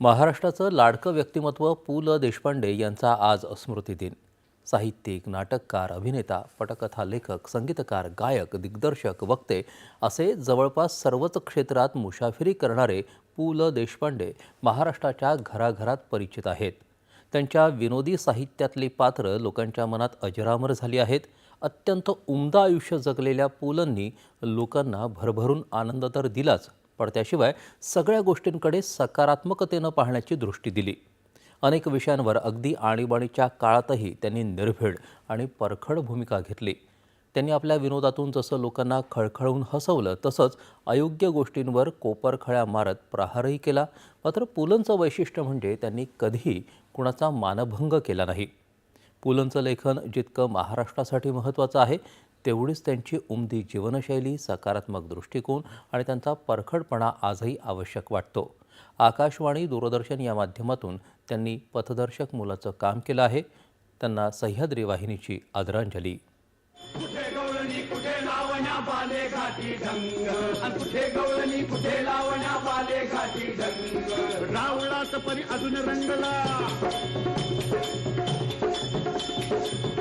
महाराष्ट्राचं लाडकं व्यक्तिमत्व पु ल देशपांडे यांचा आज स्मृतिदिन साहित्यिक नाटककार अभिनेता पटकथा लेखक संगीतकार गायक दिग्दर्शक वक्ते असे जवळपास सर्वच क्षेत्रात मुसाफिरी करणारे पु ल देशपांडे महाराष्ट्राच्या घराघरात परिचित आहेत. त्यांच्या विनोदी साहित्यातली पात्रं लोकांच्या मनात अजरामर झाली आहेत. अत्यंत उमदा आयुष्य जगलेल्या पुलंनी लोकांना भरभरून आनंद तर दिलाच पण त्याशिवाय सगळ्या गोष्टींकडे सकारात्मकतेनं पाहण्याची दृष्टी दिली. अनेक विषयांवर अगदी आणीबाणीच्या काळातही त्यांनी निर्भीड आणि परखड भूमिका घेतली. त्यांनी आपल्या विनोदातून जसं लोकांना खळखळून हसवलं तसंच अयोग्य गोष्टींवर कोपरखळ्या मारत प्रहारही केला. मात्र पुलंचं वैशिष्ट्य म्हणजे त्यांनी कधीही कुणाचा मानभंग केला नाही. पुलंचं लेखन जितकं महाराष्ट्रासाठी महत्त्वाचं आहे तेवढीच त्यांची उमदी जीवनशैली सकारात्मक दृष्टिकोन आणि त्यांचा परखडपणा आजही आवश्यक वाटतो. आकाशवाणी दूरदर्शन या माध्यमातून त्यांनी पथदर्शक मुलाचं काम केलं आहे. त्यांना सह्याद्री वाहिनीची आदरांजली. कुठे गवळणी कुठे लावण्या बाले गाठी ढंग कुठे गवळणी कुठे लाव बाले घाटी ढंग रावळात परी अजून रंगला.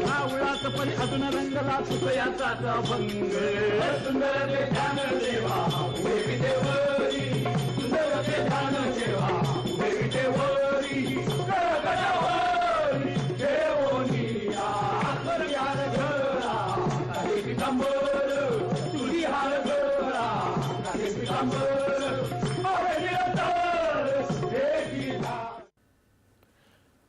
रावळात परी अजून रंगला सुतयाचा भंग सुंदर ते ध्यान देवा उभे विदेवरी सुंदर ते ध्यान देवा उभे विदेवरी गडगडावरी यार घरा तुझी हार घरा.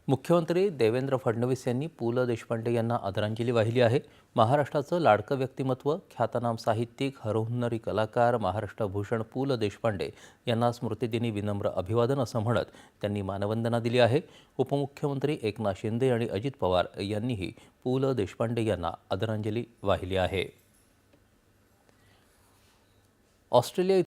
मुख्यमंत्री देवेंद्र फडणवीस यांनी पु ल देशपांडे यांना आदरांजली वाहिली आहे. महाराष्ट्राचं लाडकं व्यक्तिमत्व ख्यातनाम साहित्यिक हरहुन्नरी कलाकार महाराष्ट्रभूषण पु ल देशपांडे यांना स्मृतिदिनी विनम्र अभिवादन असं म्हणत त्यांनी मानवंदना दिली आहे. उपमुख्यमंत्री एकनाथ शिंदे आणि अजित पवार यांनीही पु ल देशपांडे यांना आदरांजली वाहिली आहे. Australia